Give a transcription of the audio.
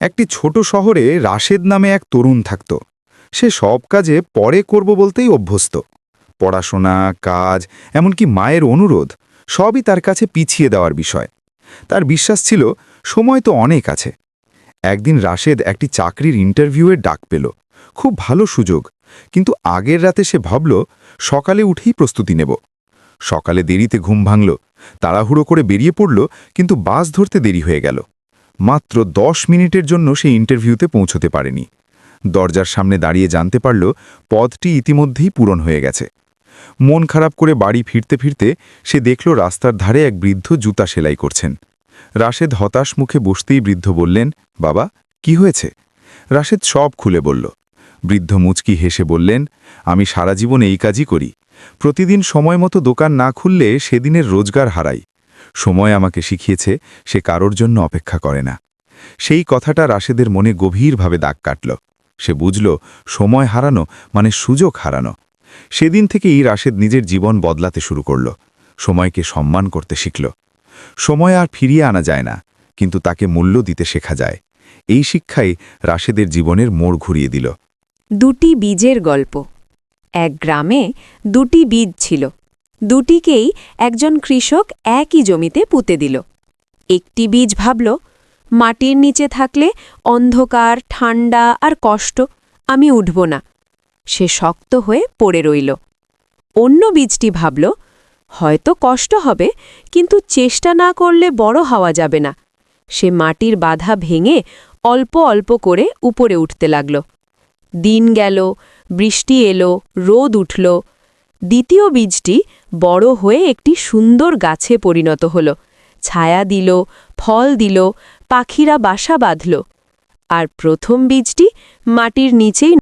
একটি ছোট শহরে রাশেদ নামে এক তরুণ থাকত। সে সব কাজে পরে করব বলতেই অভ্যস্ত। পড়াশোনা, কাজ, এমনকি মায়ের অনুরোধ, সবই তার কাছে পিছিয়ে দেওয়ার বিষয়। তার বিশ্বাস ছিল, সময় তো অনেক আছে। একদিন রাশেদ একটি চাকরির ইন্টারভিউয়ের ডাক পেল। খুব ভালো সুযোগ। কিন্তু আগের রাতে সে ভাবল, সকালে উঠেই প্রস্তুতি নেব। সকালে দেরিতে ঘুম ভাঙল, তাড়াহুড়ো করে বেরিয়ে পড়ল, কিন্তু বাস ধরতে দেরি হয়ে গেল। মাত্র দশ মিনিটের জন্য সে ইন্টারভিউতে পৌঁছতে পারেনি। দরজার সামনে দাঁড়িয়ে জানতে পারল পদটি ইতিমধ্যেই পূরণ হয়ে গেছে। মন খারাপ করে বাড়ি ফিরতে ফিরতে সে দেখল রাস্তার ধারে এক বৃদ্ধ জুতা সেলাই করছেন। রাশেদ হতাশ মুখে বসতেই বৃদ্ধ বললেন, বাবা, কি হয়েছে? রাশেদ সব খুলে বলল। বৃদ্ধ মুচকি হেসে বললেন, আমি সারা জীবন এই কাজই করি। প্রতিদিন সময় মতো দোকান না খুললে সেদিনের রোজগার হারাই। সময় আমাকে শিখিয়েছে, সে কারোর জন্য অপেক্ষা করে না। সেই কথাটা রাশেদের মনে গভীরভাবে দাগ কাটল। সে বুঝল, সময় হারানো মানে সুযোগ হারানো। সেদিন থেকেই রাশেদ নিজের জীবন বদলাতে শুরু করল। সময়কে সম্মান করতে শিখল। সময় আর ফিরিয়ে আনা যায় না, কিন্তু তাকে মূল্য দিতে শেখা যায়। এই শিক্ষাই রাশেদের জীবনের মোড় ঘুরিয়ে দিল। দুটি বীজের গল্প। এক গ্রামে দুটি বীজ ছিল। দুটিকেই একজন কৃষক একই জমিতে পুঁতে দিল। একটি বীজ ভাবল, মাটির নিচে থাকলে অন্ধকার, ঠান্ডা আর কষ্ট, আমি উঠব না। সে শক্ত হয়ে পড়ে রইল। অন্য বীজটি ভাবল, হয়তো কষ্ট হবে, কিন্তু চেষ্টা না করলে বড় হওয়া যাবে না। সে মাটির বাধা ভেঙে অল্প অল্প করে উপরে উঠতে লাগল। দিন গেল, বৃষ্টি এলো, রোদ উঠল দ্বিতীয় বীজটি বড় হয়ে একটি সুন্দর গাছে পরিণত হল। ছায়া দিল, ফল দিল, পাখিরা বাসা বাঁধল। আর প্রথম বীজটি মাটির নিচেই